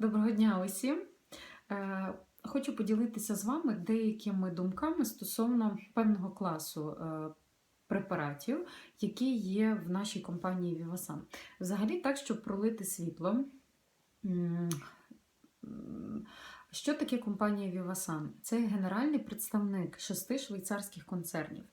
Доброго дня усім! Е, Хочу поділитися з вами деякими думками стосовно певного класу е, препаратів, які є в нашій компанії Vivasan. Взагалі, так, щоб пролити світло. Що таке компанія Vivasan? Це генеральний представник шести швейцарських концернів.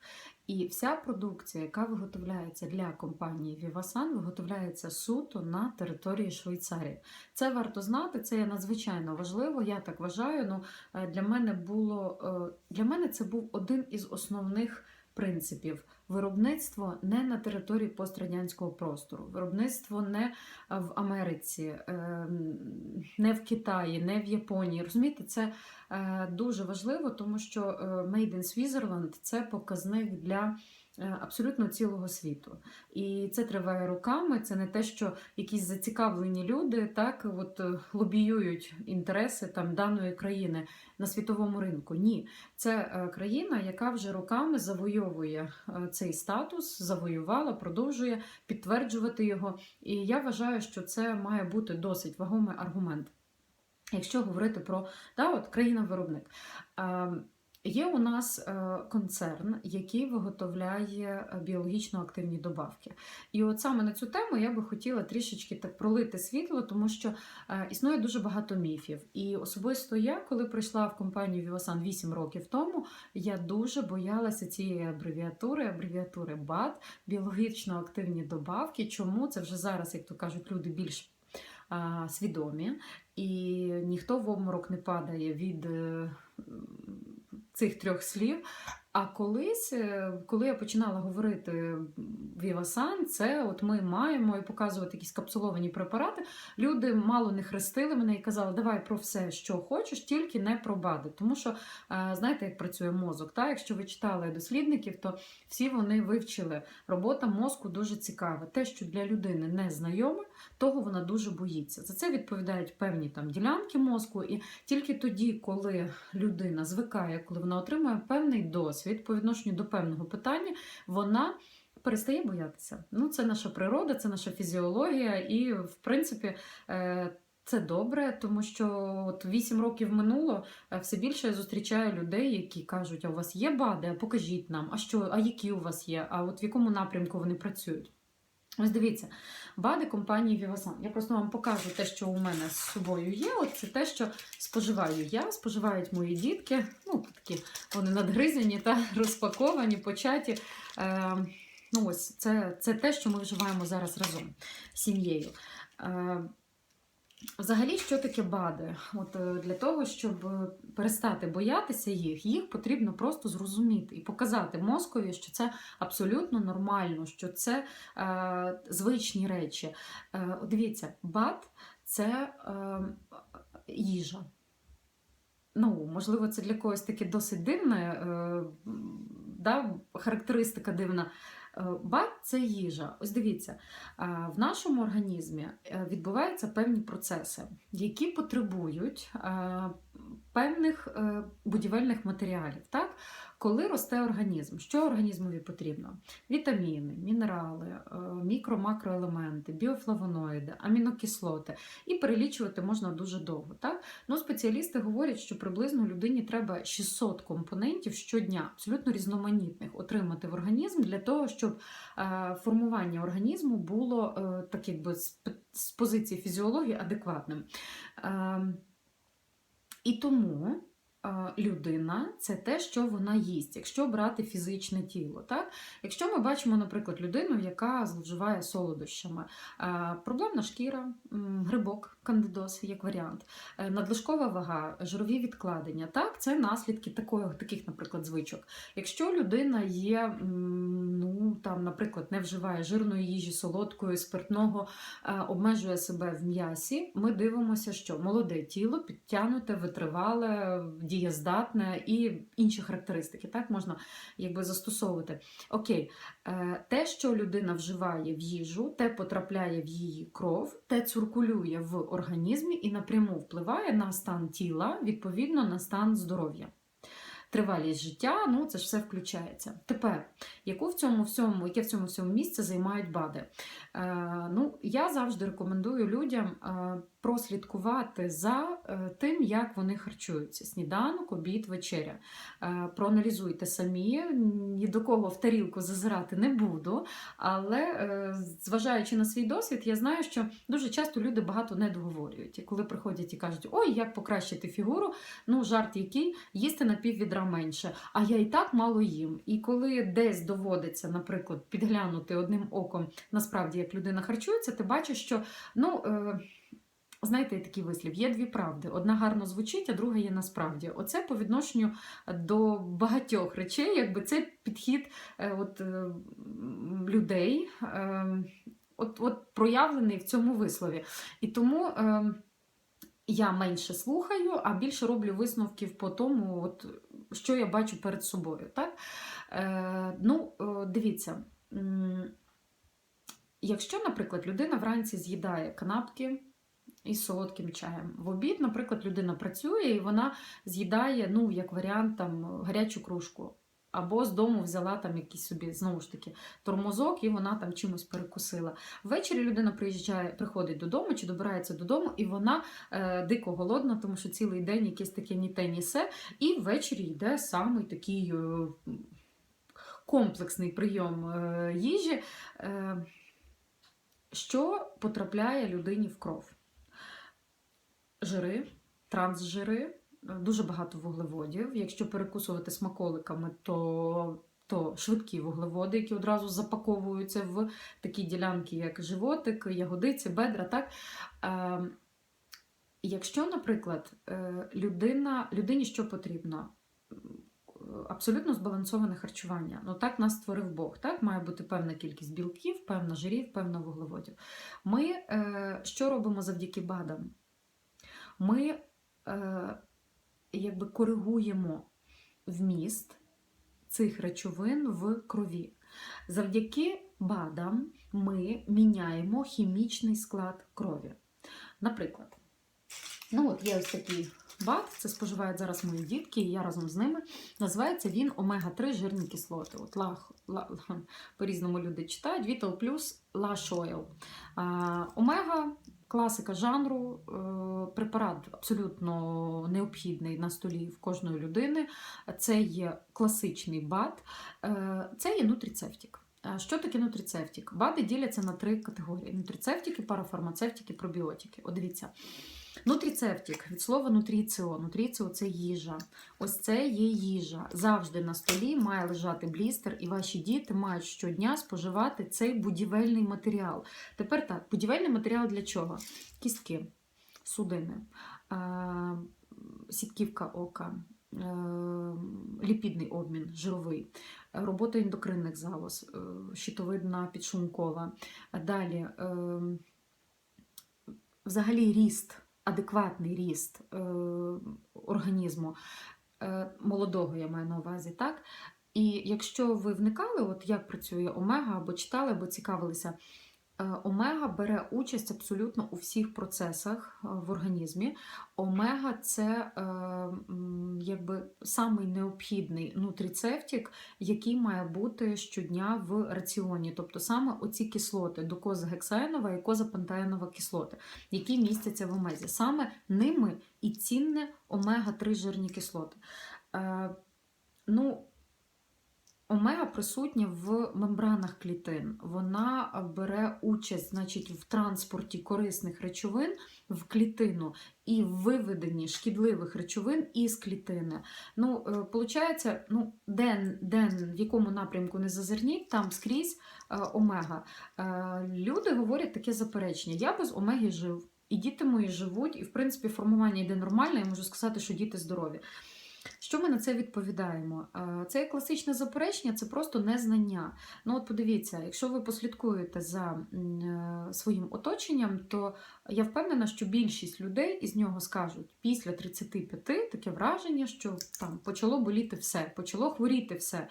І вся продукція, яка виготовляється для компанії Vivasan, виготовляється суто на території Швейцарії. Це варто знати, це є надзвичайно важливо. Я так вважаю. Ну е, для мене було е, для мене це був один із основних принципів. Виробництво не на території пострадянського простору, виробництво не в Америці, е, не в Китаї, не в Японії. Розумієте, це е, дуже важливо, тому що е, Made in Switzerland – це показник для е, абсолютно цілого світу. І це триває роками. Це не те, що якісь зацікавлені люди так от е, лобіюють інтереси там даної країни на світовому ринку. Ні, це е, країна, яка вже роками завойовує е, цей статус, завоювала, продовжує підтверджувати його. І я вважаю, що це має бути досить вагомий аргумент. Якщо говорити про да, от, країна-виробник. Є у нас е, концерн, який виготовляє е, біологічно активні добавки. І от саме на цю тему я би хотіла трішечки так пролити світло, тому що е, існує дуже багато міфів. І особисто я, коли прийшла в компанію Vivasan 8 років тому, я дуже боялася цієї абревіатури, абревіатури БАД, біологічно активні добавки. Чому це вже зараз, як то кажуть, люди більш свідомі, і ніхто в обморок не падає від цих трьох слів. А колись, е, коли я починала говорити Вівасан, це от ми маємо і показувати якісь капсуловані препарати. Люди мало не хрестили мене і казали, давай про все, що хочеш, тільки не про БАДи. Тому що, е, знаєте, як працює мозок. Та? Якщо ви читали дослідників, то всі вони вивчили. Робота мозку дуже цікава. Те, що для людини не знайоме, того вона дуже боїться. За це відповідають певні там ділянки мозку, і тільки тоді, коли людина звикає, коли вона отримує певний досвід по відношенню до певного питання, вона перестає боятися. Ну, це наша природа, це наша фізіологія, і в принципі. е, Це добре, тому що от 8 років минуло, е, все більше я зустрічаю людей, які кажуть: а у вас є БАДи, а покажіть нам, а що, а які у вас є, а от в якому напрямку вони працюють. Ось дивіться, БАДи компанії Vivasan. Я просто вам покажу те, що у мене з собою є. От це те, що споживаю я, споживають мої дітки. Ну, такі вони надгризані та розпаковані, початі. Е, ну ось, це, це те, що ми вживаємо зараз разом з сім'єю. Е, Взагалі, що таке БАДи? От е, для того, щоб перестати боятися їх, їх потрібно просто зрозуміти і показати мозкові, що це абсолютно нормально, що це е, звичні речі. Е, Дивіться, БАД це е, їжа. Ну, можливо, це для когось таке досить дивне, е, да, характеристика дивна. Е, БАД це їжа. Ось дивіться, е, в нашому організмі е, відбуваються певні процеси, які потребують певних будівельних матеріалів. Так? Коли росте організм, що організмові потрібно? Вітаміни, мінерали, е, мікро-макроелементи, біофлавоноїди, амінокислоти. І перелічувати можна дуже довго. Так? Ну, спеціалісти говорять, що приблизно людині треба 600 компонентів щодня, абсолютно різноманітних, отримати в організм для того, щоб е, формування організму було е, так якби з, позиції фізіології адекватним. Е, і тому людина це те, що вона їсть, якщо брати фізичне тіло. Так? Якщо ми бачимо, наприклад, людину, яка зловживає солодощами, е, проблемна шкіра, грибок, кандидоз як варіант, е, надлишкова вага, жирові відкладення, так? це наслідки такого, таких, наприклад, звичок. Якщо людина є, ну, там, наприклад, не вживає жирної їжі, солодкої, спиртного, е, обмежує себе в м'ясі, ми дивимося, що молоде тіло підтягнуте, витривале, дієздатне і інші характеристики. Так можна якби застосовувати. Окей, е, те, що людина вживає в їжу, те потрапляє в її кров, те циркулює в організмі і напряму впливає на стан тіла, відповідно на стан здоров'я. Тривалість життя, ну це ж все включається. Тепер, яку в цьому всьому, яке в цьому всьому місце займають БАДи? Е, ну, я завжди рекомендую людям е, прослідкувати за е, тим, як вони харчуються: сніданок, обід, вечеря. Е, Проаналізуйте самі, ні до кого в тарілку зазирати не буду. Але е, зважаючи на свій досвід, я знаю, що дуже часто люди багато не договорюють. І коли приходять і кажуть, ой, як покращити фігуру, ну жарт який, їсти на пів відра менше, а я і так мало їм. І коли десь доводиться, наприклад, підглянути одним оком, насправді як людина харчується, ти бачиш, що ну. Знаєте, такий вислів, є дві правди. Одна гарно звучить, а друга є насправді. Оце по відношенню до багатьох речей, якби це підхід е, от, е, людей, е, от, от проявлений в цьому вислові. І тому я менше слухаю, а більше роблю висновків по тому, от, що я бачу перед собою. Так? Е, ну, дивіться. Якщо, наприклад, людина вранці з'їдає канапки із солодким чаєм, в обід, наприклад, людина працює і вона з'їдає, ну, як варіант, там, гарячу кружку. Або з дому взяла там якийсь собі, знову ж таки, тормозок, і вона там чимось перекусила. Ввечері людина приїжджає, приходить додому чи добирається додому, і вона е, дико голодна, тому що цілий день якесь таке ні те, ні се, і ввечері йде самий такий е, комплексний прийом е, їжі. Е, що потрапляє людині в кров? Жири, трансжири, е, дуже багато вуглеводів. Якщо перекусувати смаколиками, то, то швидкі вуглеводи, які одразу запаковуються в такі ділянки, як животик, ягодиці, бедра. Так? Е, якщо, наприклад, е, людина, людині що потрібно? Абсолютно збалансоване харчування. Ну так нас створив Бог. Так має бути певна кількість білків, певна жирів, певна вуглеводів. Ми е, що робимо завдяки БАДам? Ми е, якби коригуємо вміст цих речовин в крові. Завдяки БАДам ми міняємо хімічний склад крові. Наприклад, ну от є ось такий БАД, це споживають зараз мої дітки, і я разом з ними. Називається він омега-3 жирні кислоти. От лах, ла, по-різному люди читають. Vital Plus Lush Oil. А, омега класика жанру, е, препарат абсолютно необхідний на столі в кожної людини. Це є класичний БАД, е, це є нутріцептик. Що таке нутріцептик? БАДи діляться на три категорії: нутріцептики, парафармацевтики, пробіотики. От дивіться. Нутріцептик від слова нутріціо. Нутріціо це їжа. Ось це є їжа. Завжди на столі має лежати блістер, і ваші діти мають щодня споживати цей будівельний матеріал. Тепер так, будівельний матеріал для чого? Кістки, судини, е, сітківка ока. е, Ліпідний обмін, жировий, робота ендокринних залоз, е, щитовидна підшумкова. Далі взагалі ріст, адекватний ріст е, організму е, молодого, я маю на увазі, так? І якщо ви вникали, от як працює омега, або читали, або цікавилися, омега бере участь абсолютно у всіх процесах е, в організмі. Омега це е, якби самий необхідний нутріцептик, який має бути щодня в раціоні. Тобто саме оці кислоти, докозагексаїнова і козапентаїнова кислоти, які містяться в омезі. Саме ними і цінне омега-3 жирні кислоти. Е, ну, Омега присутня в мембранах клітин. Вона бере участь значить, в транспорті корисних речовин в клітину і в виведенні шкідливих речовин із клітини. Ну, е, получається, ну, ден, ден, в якому напрямку не зазирніть, там скрізь е, омега. Е, люди говорять таке заперечення: я без омеги жив. І діти мої живуть, і в принципі формування йде нормально, я можу сказати, що діти здорові. Що ми на це відповідаємо? Е, Це класичне заперечення, це просто незнання. Ну, от подивіться, якщо ви послідкуєте за е, своїм оточенням, то я впевнена, що більшість людей із нього скажуть після 35 таке враження, що там почало боліти все, почало хворіти все.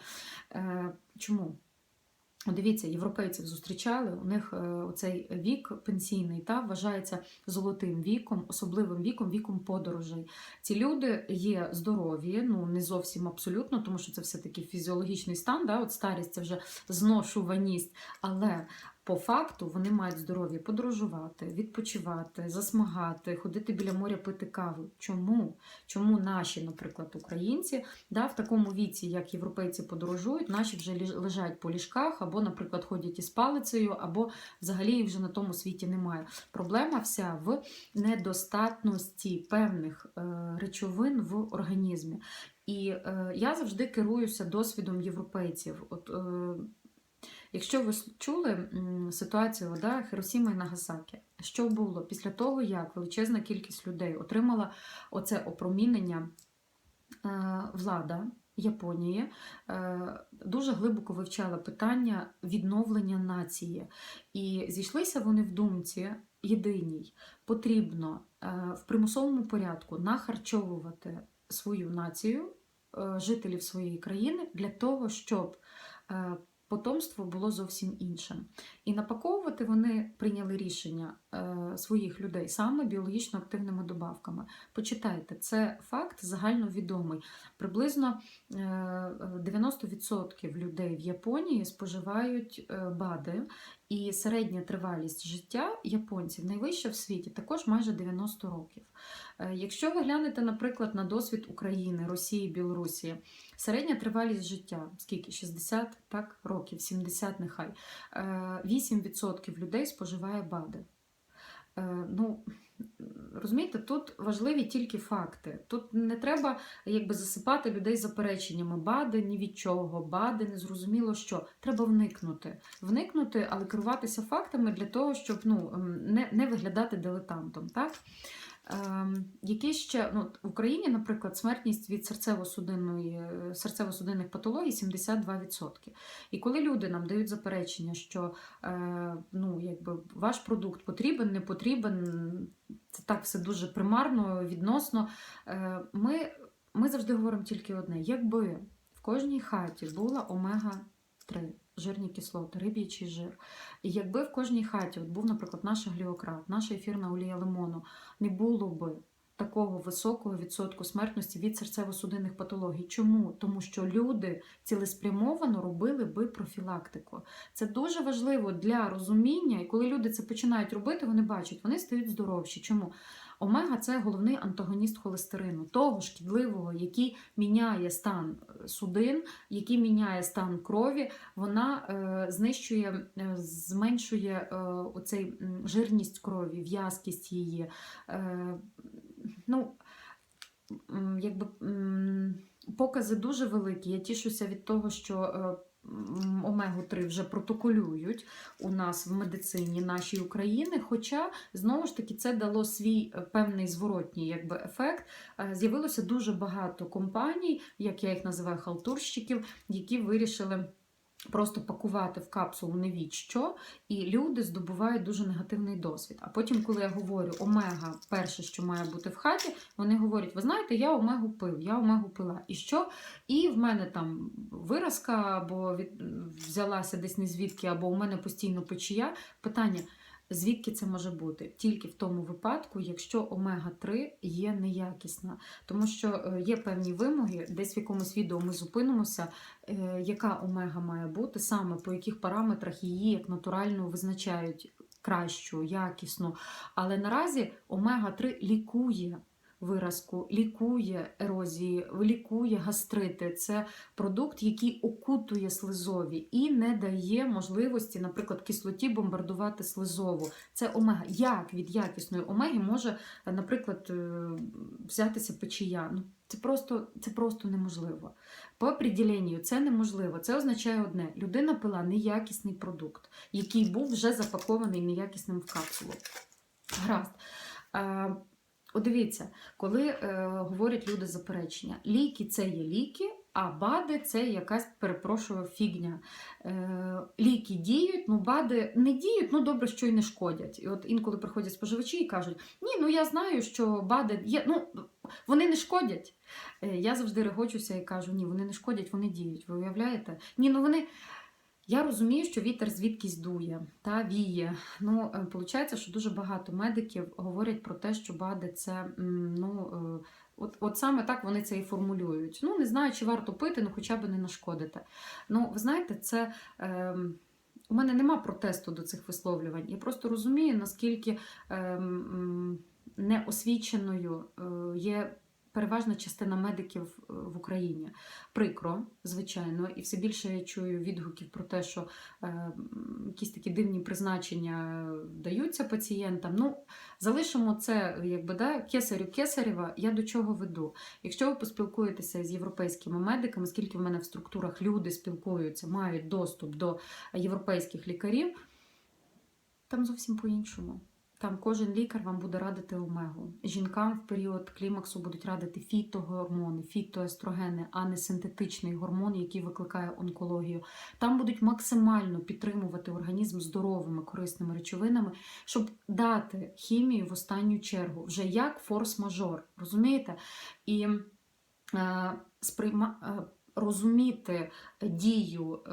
Е, Чому? Дивіться, європейців зустрічали, у них цей вік пенсійний та вважається золотим віком, особливим віком, віком подорожей. Ці люди є здорові, ну не зовсім абсолютно, тому що це все-таки фізіологічний стан, да? от старість це вже зношуваність. Але по факту вони мають здоров'я подорожувати, відпочивати, засмагати, ходити біля моря пити каву. Чому? Чому наші, наприклад, українці да, в такому віці, як європейці подорожують, наші вже лежать по ліжках, або, наприклад, ходять із палицею, або взагалі їх вже на тому світі немає. Проблема вся в недостатності певних е, речовин в організмі. І е, я завжди керуюся досвідом європейців. От, е, якщо ви чули ситуацію да, Хіросіма і Нагасакі, що було після того, як величезна кількість людей отримала оце опромінення е, влада Японії, е, дуже глибоко вивчала питання відновлення нації. І зійшлися вони в думці єдиній. Потрібно е, в примусовому порядку нахарчовувати свою націю, жителів своєї країни для того, щоб потомство було зовсім іншим. І напаковувати вони прийняли рішення е, своїх людей саме біологічно активними добавками. Почитайте, це факт загальновідомий. Приблизно е, 90% людей в Японії споживають е, БАДи, і середня тривалість життя японців найвища в світі, також майже 90 років. Е, Якщо ви глянете, наприклад, на досвід України, Росії, Білорусі, середня тривалість життя скільки? 60 так, років, 70 нехай. Е, 8% людей споживає БАДи. Е, Ну, розумієте, тут важливі тільки факти. Тут не треба якби засипати людей запереченнями. Бади ні від чого, бади незрозуміло що. Треба вникнути. Вникнути, але керуватися фактами для того, щоб ну, не, не виглядати дилетантом. Так? Ем, які ще ну, в Україні, наприклад, смертність від серцево-судинної, серцево-судинних патологій 72%. І коли люди нам дають заперечення, що е, ну, якби ваш продукт потрібен, не потрібен, це так все дуже примарно, відносно. Е, ми, ми завжди говоримо тільки одне: якби в кожній хаті була омега-3, жирні кислоти, риб'ячий жир, і якби в кожній хаті от був, наприклад, наш гліократ, наша ефірна олія лимону, не було би такого високого відсотку смертності від серцево-судинних патологій. Чому? Тому що люди цілеспрямовано робили би профілактику. Це дуже важливо для розуміння, і коли люди це починають робити, вони бачать, вони стають здоровші. Чому? Омега це головний антагоніст холестерину, того шкідливого, який міняє стан е, судин, який міняє стан крові, вона е, знищує, е, зменшує е, оцей жирність крові, в'язкість її. Е, ну, якби, покази дуже великі. Я тішуся від того, що е, омегу-3 вже протоколюють у нас в медицині нашій України. Хоча, знову ж таки, це дало свій е, певний зворотній якби, ефект. Е, З'явилося дуже багато компаній, як я їх називаю, халтурщиків, які вирішили. Просто пакувати в капсулу не від що, і люди здобувають дуже негативний досвід. А потім, коли я говорю омега, перше, що має бути в хаті, вони говорять: ви знаєте, я омегу пив, я омегу пила. І що? І в мене там виразка, або від... взялася десь не звідки, або у мене постійно печія. Питання. Звідки це може бути? Тільки в тому випадку, якщо омега-3 є неякісна. Тому що е, є певні вимоги, десь в якомусь відео ми зупинимося, е, яка омега має бути, саме по яких параметрах її як натурально визначають кращу, якісну. Але наразі омега-3 лікує виразку, лікує ерозії, лікує гастрити. Це продукт, який окутує слизові і не дає можливості, наприклад, кислоті бомбардувати слизову. Це омега. Як від якісної омеги може, е, наприклад, е, взятися печія? Ну, це просто, це просто неможливо. По определенню це неможливо. Це означає одне: людина пила неякісний продукт, який був вже запакований неякісним в капсулу. Гаразд. От дивіться, коли е, говорять люди заперечення, ліки це є ліки, а БАДи це якась, перепрошую, фігня. Е, ліки діють, ну БАДи не діють, ну добре, що й не шкодять. І от інколи приходять споживачі і кажуть: ні, ну я знаю, що БАДи є, ну вони не шкодять. Е, я завжди регочуся і кажу, ні, вони не шкодять, вони діють. Ви уявляєте? Ні, ну вони. Я розумію, що вітер звідкись дує та віє. Ну, виходить, що дуже багато медиків говорять про те, що БАДи це ну, е, от, от саме так вони це і формулюють. Ну, не знаю, чи варто пити, ну хоча б не нашкодити. Ну, ви знаєте, це. Е, у мене нема протесту до цих висловлювань. Я просто розумію, наскільки ем, неосвіченою е, є переважна частина медиків е, в Україні. Прикро, звичайно, і все більше я чую відгуків про те, що е, якісь такі дивні призначення даються пацієнтам. Ну, залишимо це, якби да, кесарю кесарєва. Я до чого веду? Якщо ви поспілкуєтеся з європейськими медиками, скільки в мене в структурах люди спілкуються, мають доступ до європейських лікарів, там зовсім по-іншому. Там кожен лікар вам буде радити омегу. Жінкам в період клімаксу будуть радити фітогормони, фітоестрогени, а не синтетичний гормон, який викликає онкологію. Там будуть максимально підтримувати організм здоровими корисними речовинами, щоб дати хімію в останню чергу, вже як форс-мажор. Розумієте? І е, сприйма, е, розуміти дію е,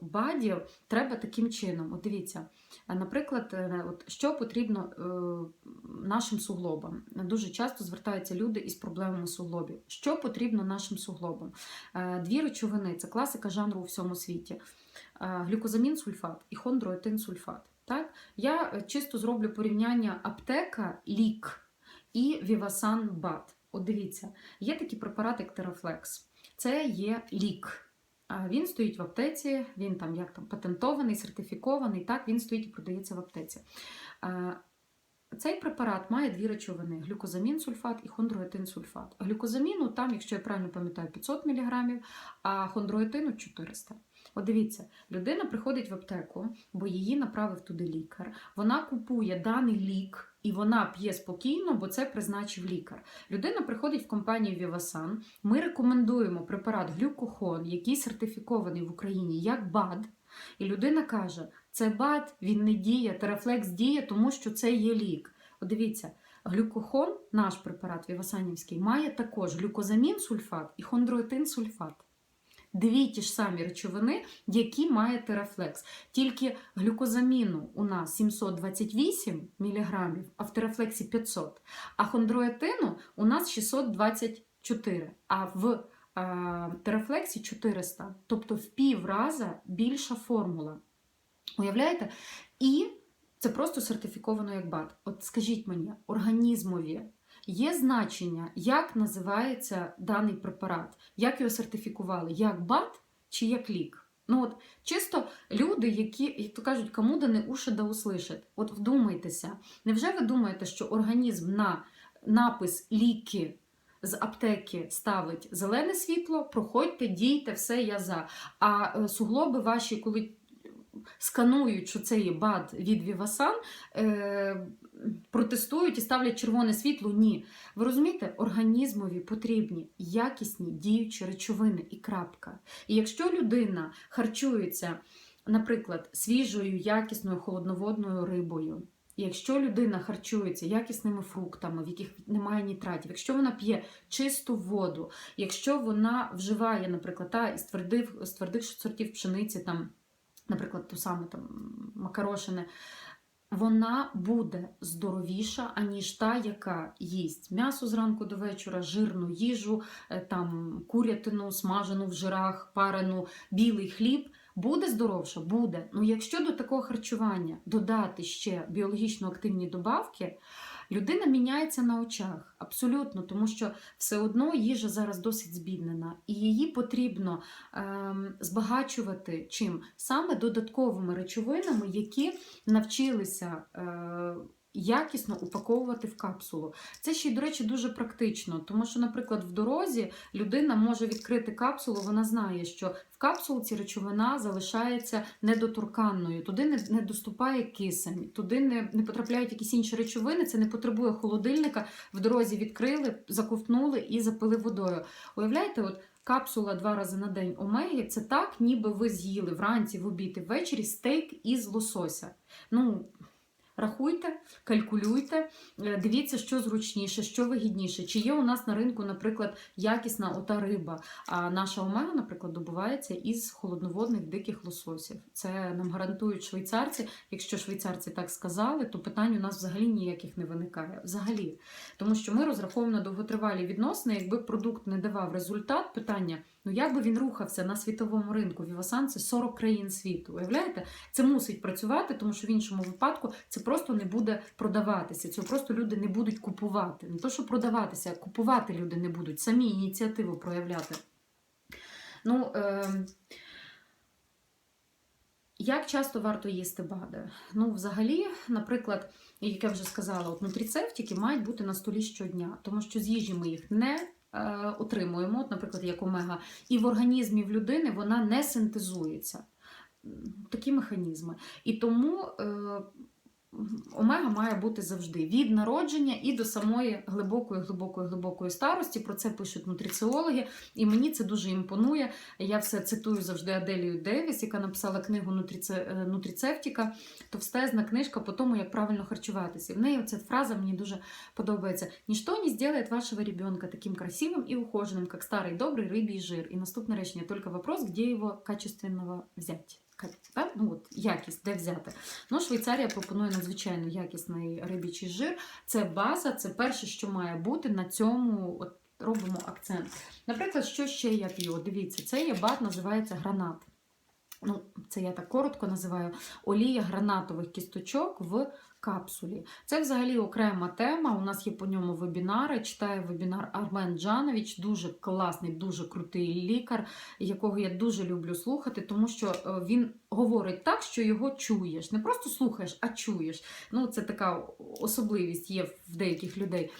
бадів треба таким чином. От дивіться, е, наприклад, е, от що потрібно е, нашим суглобам. Дуже часто звертаються люди із проблемами суглобів. Що потрібно нашим суглобам? Е, Дві речовини це класика жанру у всьому світі: Е, глюкозамін сульфат і хондроетин сульфат. Так? Я е, чисто зроблю порівняння аптека, лік і Вівасан Бат. От дивіться, є такий препарат, як Терафлекс. Це є лік. Він стоїть в аптеці, він там як там патентований, сертифікований, так, він стоїть і продається в аптеці. Цей препарат має дві речовини: глюкозамін сульфат і хондроетин сульфат. Глюкозаміну там, якщо я правильно пам'ятаю, 500 мг, а хондроетину 400. От дивіться, людина приходить в аптеку, бо її направив туди лікар. Вона купує даний лік і вона п'є спокійно, бо це призначив лікар. Людина приходить в компанію Vivasan. Ми рекомендуємо препарат глюкохон, який сертифікований в Україні як БАД. І людина каже: це БАД, він не діє, терафлекс діє, тому що це є лік. От дивіться, глюкохон, наш препарат Вівасанівський, має також глюкозамін сульфат і хондроетин сульфат. Дві ті ж самі речовини, які має терафлекс. Тільки глюкозаміну у нас 728 мг, а в терафлексі 500, а хондроетину у нас 624, а в а, терафлексі 400, тобто в пів раза більша формула. Уявляєте? І це просто сертифіковано як БАД. От скажіть мені, організмові є значення, як називається даний препарат, як його сертифікували, як БАД чи як лік? Ну от чисто люди, які, як то кажуть, кому да не уши да услышать. От вдумайтеся, невже ви думаєте, що організм на напис ліки з аптеки ставить зелене світло, проходьте, дійте, все я за. А е, суглоби ваші, коли сканують, що це БАД від Вівасан, е, протестують і ставлять червоне світло. Ні. Ви розумієте, організмові потрібні якісні діючі речовини і крапка. І якщо людина харчується, наприклад, свіжою, якісною холодноводною рибою. Якщо людина харчується якісними фруктами, в яких немає нітратів, якщо вона п'є чисту воду, якщо вона вживає, наприклад, та, із твердих, з твердих сортів пшениці, там, наприклад, ту саму там, макарошине, вона буде здоровіша, аніж та, яка їсть м'ясо зранку до вечора, жирну їжу, е, там, курятину, смажену в жирах, парену, білий хліб. Буде здоровша? Буде. Ну якщо до такого харчування додати ще біологічно активні добавки, людина міняється на очах. Абсолютно, тому що все одно їжа зараз досить збіднена, і її потрібно ем, збагачувати чим? Саме додатковими речовинами, які навчилися. Е, Якісно упаковувати в капсулу. Це ще й, до речі, дуже практично, тому що, наприклад, в дорозі людина може відкрити капсулу, вона знає, що в капсулці речовина залишається недоторканною, туди не, не доступає кисень, туди не, не потрапляють якісь інші речовини, це не потребує холодильника. В дорозі відкрили, заковтнули і запили водою. Уявляєте, от. Капсула два рази на день омеги це так, ніби ви з'їли вранці, в обід і ввечері стейк із лосося. Ну, Рахуйте, калькулюйте, е, дивіться, що зручніше, що вигідніше. Чи є у нас на ринку, наприклад, якісна ота риба. А наша омега, наприклад, добувається із холодноводних диких лососів. Це нам гарантують швейцарці. Якщо швейцарці так сказали, то питань у нас взагалі ніяких не виникає. Взагалі. Тому що ми розраховуємо на довготривалі відносини. Якби продукт не давав результат, питання Ну як би він рухався на світовому ринку? Вівасан це 40 країн світу. Уявляєте? Це мусить працювати, тому що в іншому випадку це просто не буде продаватися. Цього просто люди не будуть купувати. Не то, що продаватися, а купувати люди не будуть, самі ініціативу проявляти. Ну, е, як часто варто їсти БАДи? Ну, взагалі, наприклад, як я вже сказала, от нутріцептики мають бути на столі щодня, тому що з їжі ми їх не отримуємо, наприклад, як омега, і в організмі в людини вона не синтезується. Такі механізми. І тому е, омега має бути завжди від народження і до самої глибокої, глибокої, глибокої старості. Про це пишуть нутриціологи, і мені це дуже імпонує. Я все цитую завжди Аделію Девіс, яка написала книгу «Нутрице- Нутріцевтіка, товстезна книжка по тому, як правильно харчуватися. І в неї ця фраза мені дуже подобається. Ніщо не зробить вашого ребенка таким красивим і ухоженным, як старий добрий рибій жир. І наступне речення, тільки вопрос, де його качественного взяти. Ну, от, якість, де взяти. Ну, Швейцарія пропонує надзвичайно якісний рибічий жир. Це база, це перше, що має бути. На цьому от, робимо акцент. Наприклад, що ще я п'ю? Дивіться, цей є бат, називається гранат. Ну, це я так коротко називаю олія гранатових кісточок в капсулі. Це взагалі окрема тема. У нас є по ньому вебінари. Читає вебінар Армен Джанович, дуже класний, дуже крутий лікар, якого я дуже люблю слухати, тому що е, він говорить так, що його чуєш. Не просто слухаєш, а чуєш. Ну, це така особливість є в деяких людей.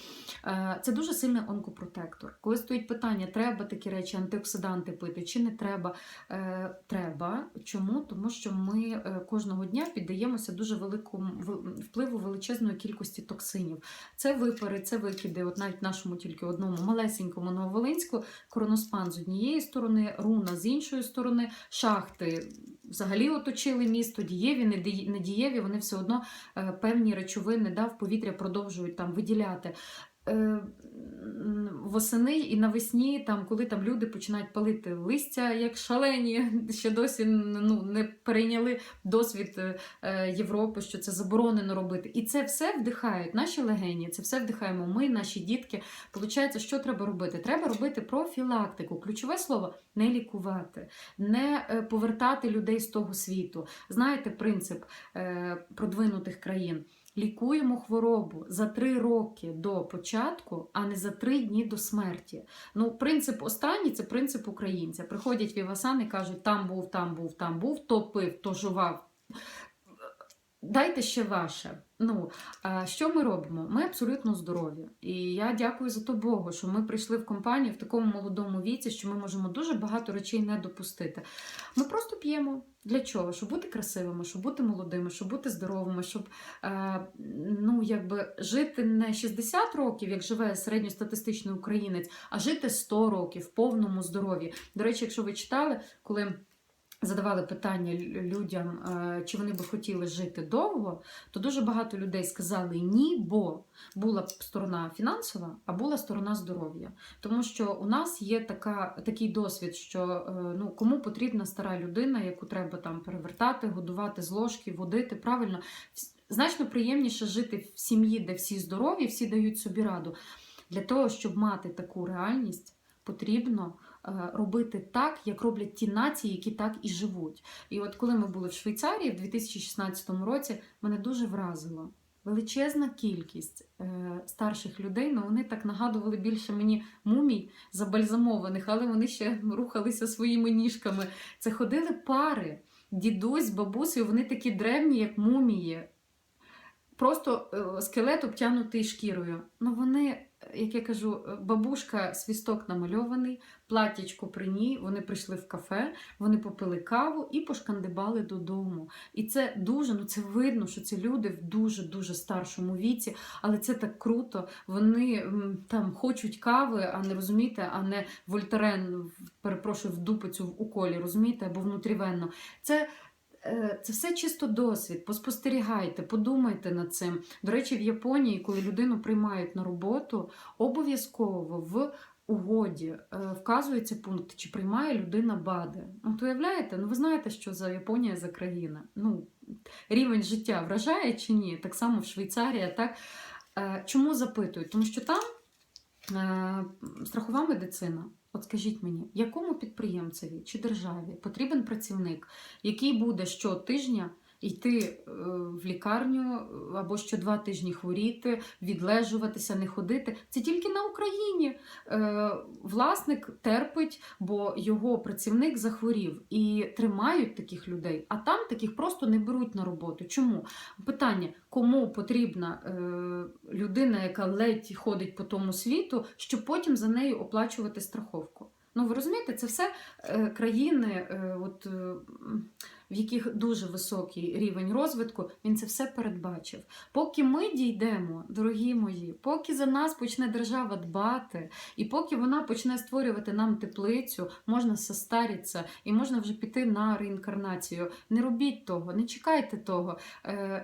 Е, Це дуже сильний онкопротектор. Коли стоїть питання, треба такі речі, антиоксиданти пити чи не треба, Е, треба. Чому? Тому що ми е, кожного дня піддаємося дуже великому впливу величезної кількості токсинів. Це випари, це викиди. От навіть нашому тільки одному малесенькому Нововолинську короноспан з однієї сторони, руна з іншої сторони, шахти. Взагалі оточили місто, дієві, недієві, вони все одно е, певні речовини да, в повітря продовжують там виділяти. Восени і навесні, там, коли там люди починають палити листя як шалені, ще досі ну, не перейняли досвід е, е, Європи, що це заборонено робити. І це все вдихають наші легені, це все вдихаємо ми, наші дітки. Получається, що треба робити? Треба робити профілактику. Ключове слово не лікувати, не е, повертати людей з того світу. Знаєте принцип продвинутих країн. Лікуємо хворобу за три роки до початку, а не за три дні до смерті. Ну, принцип останній це принцип українця. Приходять вівасан і кажуть, там був, там був, там був, то пив, то жував. Дайте ще ваше. Ну, що ми робимо? Ми абсолютно здорові. І я дякую за то Богу, що ми прийшли в компанію в такому молодому віці, що ми можемо дуже багато речей не допустити. Ми просто п'ємо. Для чого? Щоб бути красивими, щоб бути молодими, щоб бути здоровими, щоб е, ну, якби жити не 60 років, як живе середньостатистичний українець, а жити 100 років в повному здоров'ї. До речі, якщо ви читали, коли задавали питання людям, е, чи вони би хотіли жити довго, то дуже багато людей сказали ні, бо була б сторона фінансова, а була сторона здоров'я. Тому що у нас є така, такий досвід, що е, ну, кому потрібна стара людина, яку треба там перевертати, годувати з ложки, водити. Правильно, значно приємніше жити в сім'ї, де всі здорові, всі дають собі раду. Для того, щоб мати таку реальність, потрібно робити так, як роблять ті нації, які так і живуть. І от коли ми були в Швейцарії в 2016 році, мене дуже вразило. Величезна кількість е, старших людей, ну вони так нагадували більше мені мумій забальзамованих, але вони ще рухалися своїми ніжками. Це ходили пари, дідусь бабусею, вони такі древні, як мумії. Просто е, скелет обтянутий шкірою. Ну вони, як я кажу, е, бабушка свісток намальований, платічко при ній. Вони прийшли в кафе, вони попили каву і пошкандибали додому. І це дуже, ну це видно, що це люди в дуже дуже старшому віці, але це так круто. Вони там хочуть кави, а не розумієте, а не вольтарен, в- перепрошую, в дупицю в уколі, розумієте, або внутрівенно. Це Це все чисто досвід. Поспостерігайте, подумайте над цим. До речі, в Японії, коли людину приймають на роботу, обов'язково в угоді е, вказується пункт, чи приймає людина БАДи. От уявляєте, ну ви знаєте, що за Японія за країна. Ну, рівень життя вражає чи ні? Так само в Швейцарії. Так? Е, Чому запитують? Тому що там Е, страхова медицина. От скажіть мені, якому підприємцеві чи державі потрібен працівник, який буде щотижня йти е, в лікарню е, або що два тижні хворіти, відлежуватися, не ходити? Це тільки на Україні. Е, Власник терпить, бо його працівник захворів і тримають таких людей, а там таких просто не беруть на роботу. Чому? Питання: кому потрібна людина, яка ледь ходить по тому світу, щоб потім за нею оплачувати страховку? Ну, ви розумієте, це все е, країни, е, от, е, в яких дуже високий рівень розвитку, він це все передбачив. Поки ми дійдемо, дорогі мої, поки за нас почне держава дбати, і поки вона почне створювати нам теплицю, можна состаритися і можна вже піти на реінкарнацію. Не робіть того, не чекайте того.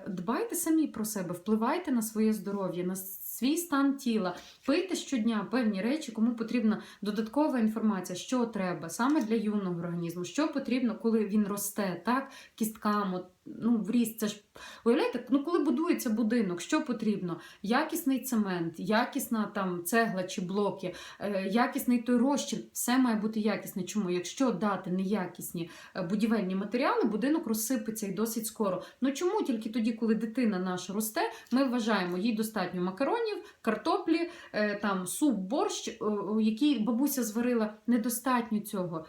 Дбайте самі про себе, впливайте на своє здоров'я, на свій стан тіла, пийте щодня певні речі, кому потрібна додаткова інформація, що треба саме для юного організму, що потрібно, коли він росте, так, кісткам, от, ну, в ріст. Це ж уявляєте, ну коли будується будинок, що потрібно? Якісний цемент, якісна там цегла чи блоки, е, якісний той розчин, все має бути якісне. Чому? Якщо дати неякісні е, будівельні матеріали, будинок розсипеться і досить скоро. Ну чому тільки тоді, коли дитина наша росте, ми вважаємо їй достатньо макаронів, картоплі, е, там суп, борщ, який бабуся зварила, недостатньо цього.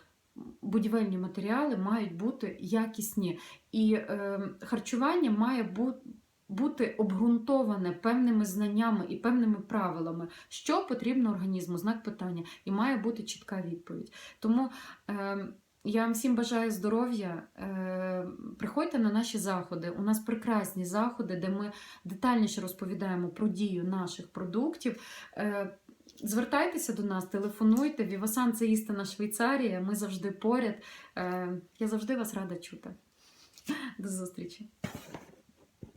Будівельні матеріали мають бути якісні, і е, харчування має бути. Обґрунтоване певними знаннями і певними правилами, що потрібно організму, знак питання, і має бути чітка відповідь. Тому е, я вам всім бажаю здоров'я. Е, приходьте на наші заходи. У нас прекрасні заходи, де ми детальніше розповідаємо про дію наших продуктів. Е, Звертайтеся до нас, телефонуйте. Вівасан це істина Швейцарія. Ми завжди поряд. Е, Я завжди вас рада чути. До зустрічі.